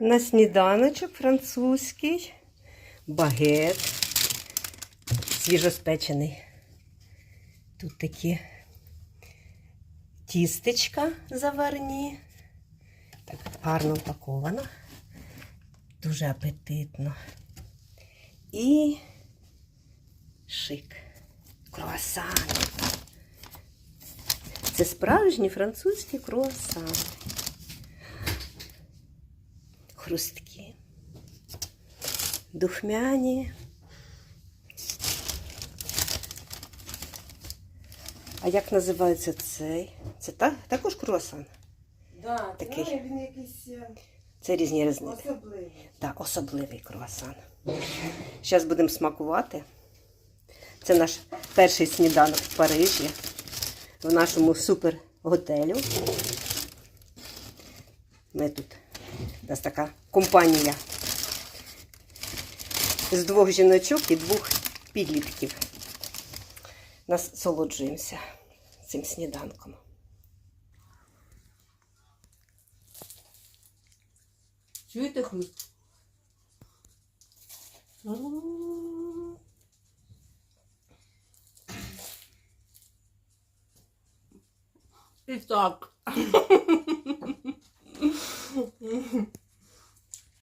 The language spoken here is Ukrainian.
На сніданочок французький, багет, свіжоспечений. Тут такі тістечка заварні. Так гарно упаковано. Дуже апетитно. І шик. Круасан. Це справжні французькі круасани. Хрусткі, духмяні. А як називається цей? Це та, також круасан. Да, Такий. Він якийсь е, Це різні різниці. особливий. Так, особливий круасан. Зараз будемо смакувати. Це наш перший сніданок в Парижі, в нашому супер готелю. Ми тут. У нас така компанія з двох жіночок і двох підлітків. Насолоджуємося цим сніданком. Чуєте хруст? І так.